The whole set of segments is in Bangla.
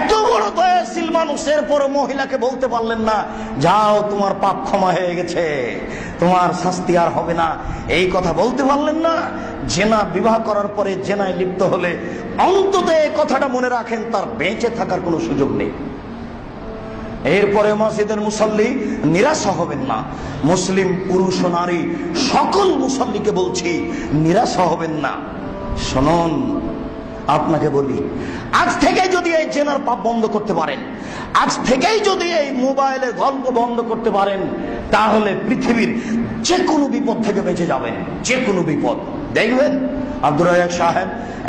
এত বড় দয়াশীল মানুষের পর মহিলাকে বলতে পারলেন না, যাও, তোমার পাপ ক্ষমা হয়ে গেছে, তোমার শাস্তি আর হবে না। এই কথা বলতে পারলেন না। জেনা বিবাহ করার পরে জেনায় লিপ্ত হলে অন্তত এই কথাটা মনে রাখেন, তার বেঁচে থাকার কোনো সুযোগ নেই। এরপরে মসজিদের মুসল্লি নিরাশা হবেন না। মুসলিম পুরুষ ও নারী, সকল মুসল্লিকে বলছি, নিরাশা হবেন না। শুনুন আপনাকে বলি, আজ থেকে যদি এই জেনার পাপ বন্ধ করতে পারেন, আজ থেকেই যদি এই মোবাইলের গল্প বন্ধ করতে পারেন, তাহলে পৃথিবীর যে কোনো বিপদ থেকে বেঁচে যাবেন যে কোনো বিপদ। দেখবেন, আব্দুর রাজাক সাহেব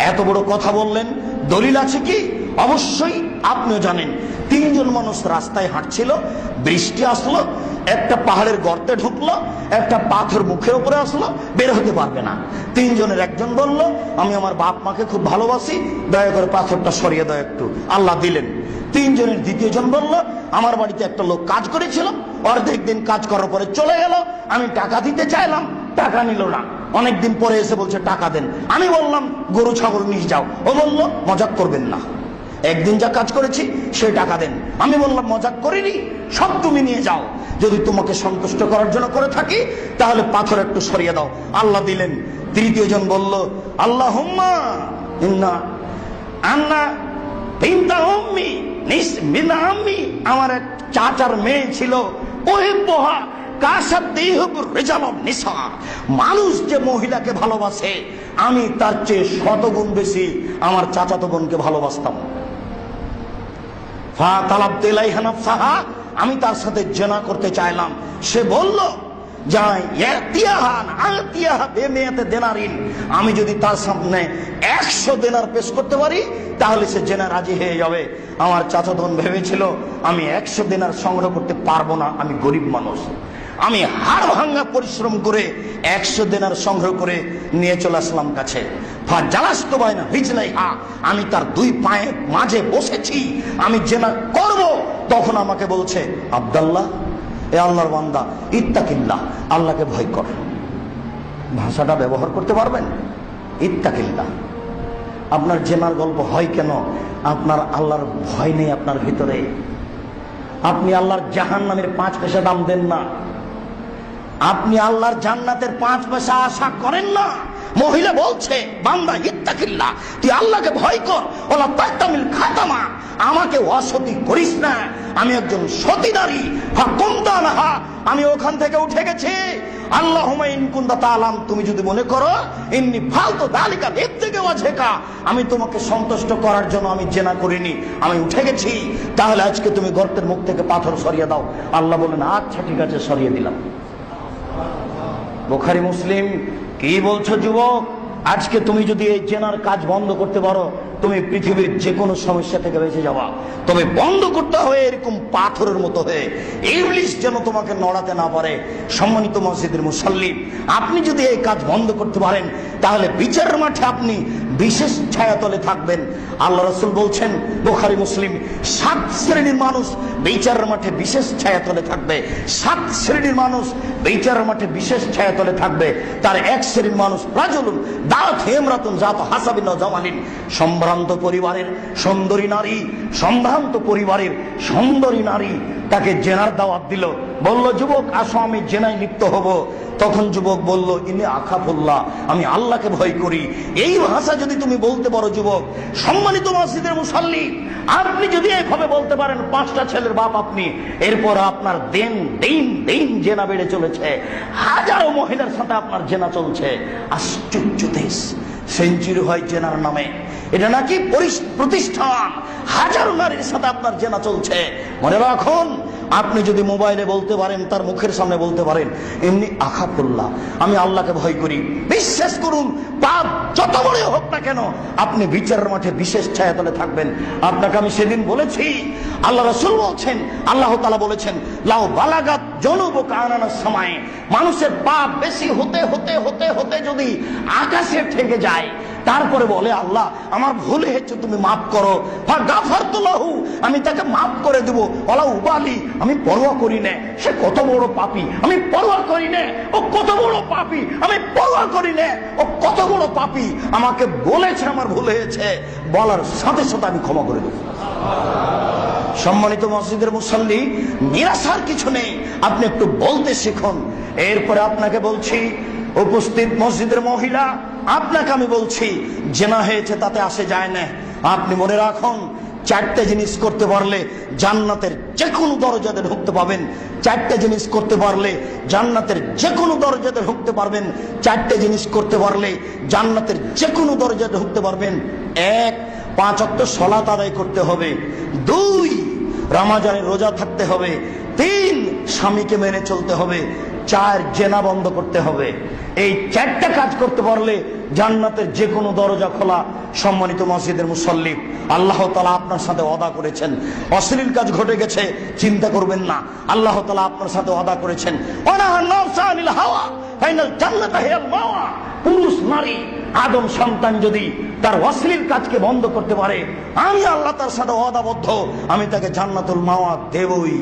এত বড় কথা বললেন, দলিল আছে কি? অবশ্যই আপনিও জানেন, তিনজন মানুষ রাস্তায় হাঁটছিল, বৃষ্টি আসলো একটা পাহাড়ের গর্তে ঢুকলো, একটা পাথর মুখের উপরে আসলো, বের হতে পারবে না। তিনজনের একজন বলল, আমি আমার বাপ মাকে খুব ভালোবাসি, দয়া করে পাথরটা সরিয়ে দাও একটু। আল্লাহ দিলেন। তিনজনের দ্বিতীয় জন বলল, আমার বাড়িতে একটা লোক কাজ করেছিল, অর্ধেক দিন কাজ করার পরে চলে গেল, আমি টাকা দিতে চাইলাম, টাকা নিল না। অনেকদিন পরে এসে বলছে, টাকা দেন। আমি বললাম, গরু, ছাগল নিয়ে যাও। ও বলল, মজাক করবেন না। একদিন যা কাজ করেছি, সে টাকা দেন। আমি বললাম, মজাক করিনি, সব তুমি নিয়ে যাও। যদি তোমাকে সন্তুষ্ট করার জন্য করে থাকি, তাহলে পাথর একটু সরিয়ে দাও। আল্লাহ দিলেন। তৃতীয় জন বলল আল্লাহ আমার এক চাচার মেয়ে ছিল। পোহা মানুষ যে মহিলাকে ভালোবাসে, আমি তার চেয়ে শতগুণ বেশি আমার চাচাতো বোনকে ভালোবাসতাম। তালাব আমি তার সাথে জেনা করতে চাইলাম। সে বলল আমি যদি তার সামনে একশো দেনার পেশ করতে পারি, তাহলে সে জেনা রাজি হয়ে যাবে। আমার চাচাধন ভেবেছিল, আমি একশো দেনার সংগ্রহ করতে পারব না। আমি গরিব মানুষ। আমি হাড় ভাঙ্গা পরিশ্রম করে একশো দেনার সংগ্রহ করে নিয়ে চলে আসলাম কাছে। আমি তার দুই পায়ে মাঝে বসেছি, আমি জেনা করব। তখন আমাকে বলছে, আবদাল্লাহ, এ আল্লাহর বান্দা, ইত্তাকিল্লাহ, আল্লাহকে ভয় কর। ভাষাটা ব্যবহার করতে পারবেন? ইত্তাকিল্লাহ। আপনার জেনার গল্প হয় কেন? আপনার আল্লাহর ভয় নেই আপনার ভিতরে। আপনি আল্লাহর জাহান নামের পাঁচ পেশা দাম দেন না। আপনি আল্লাহর জান্নাতের পাঁচ পয়সা আশা করেন না? মহিলা বলছে, বান্দা ইত্তাকিল্লা তুই আল্লাহকে ভয় কর। ওলা তাক্তামিল খাতামা, আমাকে অসতী করিস না। আমি একজন সতী নারী হা আমি ওখান থেকে উঠে গেছি। আল্লাহ হুমাইন কুন্দা তালাম তুমি যদি মনে করো এমনি ফালতু দালিকা ভেদ থেকে অঝেকা আমি তোমাকে সন্তুষ্ট করার জন্য আমি জেনা করিনি, আমি উঠে গেছি। তাহলে আজকে তুমি গর্তের মুখ থেকে পাথর সরিয়ে দাও। আল্লাহ বলেন আচ্ছা ঠিক আছে, সরিয়ে দিলাম। বোখারি মুসলিম কি বলছো যুবক? আজকে তুমি যদি এই চেনার কাজ বন্ধ করতে পারো তুমি পৃথিবীর যে কোনো সমস্যা থেকে বেঁচে যাওয়া। তবে বন্ধ করতে হবে এরকম পাথরের মতো হয়ে ইংলিশ যেন তোমাকে নড়াতে না পারে। সম্মানিত মসজিদের মুসল্লি আপনি যদি এই কাজ বন্ধ করতে পারেন, তাহলে বিচারের মাঠে আপনি বিশেষ ছায়াতলে থাকবেন। আল্লাহ রসুল বলছেন, বোখারি, মুসলিম, সাত শ্রেণির মানুষ বিচারের মাঠে বিশেষ ছায়াতলে থাকবে। সাত শ্রেণির মানুষ বিচারের মাঠে বিশেষ ছায়াতলে থাকবে। তার এক শ্রেণির মানুষ রাজুলুন দাঁত হেমরাতুন জাত হাসাবিন জামালিন সম্ভ্রান্ত পরিবারের সুন্দরী নারী, সম্ভ্রান্ত পরিবারের সুন্দরী নারী তাকে জেনার দাওয়াত দিল। বলল, যুবক, আসো, আমি জেনায় লিপ্ত হব। তখন যুবক বলল ইনি আখাফুল্লাহ, আমি আল্লাহকে ভয় করি। এই ভাষা যদি তুমি বলতে পারো যুবক, সম্মানিত মসজিদের মুসাল্লি, আপনি যদি এইভাবে বলতে পারেন, পাঁচটা ছেলের বাপ আপনি, এরপর আপনার দেন, দিন দিন জেনা বেড়ে চলেছে। হাজারো মহিলার সাথে আপনার জেনা চলছে। আশ্চর্য দেশ। সেঞ্চুরি হয় জেনার নামে। এটা নাকি প্রতিষ্ঠান হাজার নারীর সাথে আপনার জেনা চলছে। মনে রাখুন আপনি যদি মোবাইলে বলতে পারেন, তার মুখের সামনে বলতে পারেন, এমনি আখাফুল্লাহ আমি আল্লাহকে ভয় করি। বিশ্বাস করুন, পাপ যত বড় হোক না কেন, আপনি বিচারের মাঠে বিশেষ ছায়াতলে থাকবেন। আপনাকে আমি সেদিন বলেছি, আল্লাহ রসুল বলছেন, আল্লাহ তালা বলেছেন লাও বালাগাত জনুব কানানোর সময় মানুষের পাপ বেশি হতে হতে হতে হতে যদি আকাশে ঠেকে যায় তারপরে বলে, আল্লাহ, আমার ভুল হয়েছে, তুমি মাফ করো। গাফার তোলাহু আমি তাকে মাফ করে দেব। ওলা উবালি, আমি পরোয়া করি না। সে কত বড় পাপি, আমি পরোয়া করি না। ও কত বড় পাপি, আমি পরোয়া করি না। ও কত বড় পাপি, আমাকে বলেছে আমার ভুল হয়েছে। বলার সাথে সাথে আমি ক্ষমা করে দেবো। সম্মানিত মসজিদের মুসল্লি, নিরাশার কিছু নেই। আপনি একটু বলতে শিখুন। এরপরে আপনাকে বলছি, উপস্থিত মসজিদের মহিলা আপনাকে আমি বলছি, জেনা হয়েছে তাতে আসে যায় না। আপনি মনে রাখুন, চারটে জিনিস করতে পারলে জান্নাতের যে কোনো দরজাতে ঢুকতে পাবেন চারটে জিনিস করতে পারলে জান্নাতের যে কোনো দরজাতে ঢুকতে পারবেন। চারটে জিনিস করতে পারলে জান্নাতের যে কোনো দরজাতে ঢুকতে পারবেন। এক, পাঁচ অক্ট সলাত আদায় করতে হবে। দুই রামাজানের রোজা থাকতে হবে। তিন স্বামীকে মেনে চলতে হবে। চার জেনা বন্ধ করতে হবে। এই চারটা কাজ করতে পারলে জান্নাতের যে কোনো দরজা খোলা, সম্মানিত মসজিদের মুসল্লি, আল্লাহ তালা আপনার সাথে অদা করেছেন। অশ্লীল কাজ ঘটে গেছে, চিন্তা করবেন না। আল্লাহ তালা আপনার সাথে অদা করেছেন। হাওয়া। পুরুষ, নারী, আদম সন্তান যদি তার অশ্লীল কাজকে বন্ধ করতে পারে, আমি আল্লাহ তার সাথে অদাবদ্ধ আমি তাকে জান্নাতুল মাওয়া দেবই।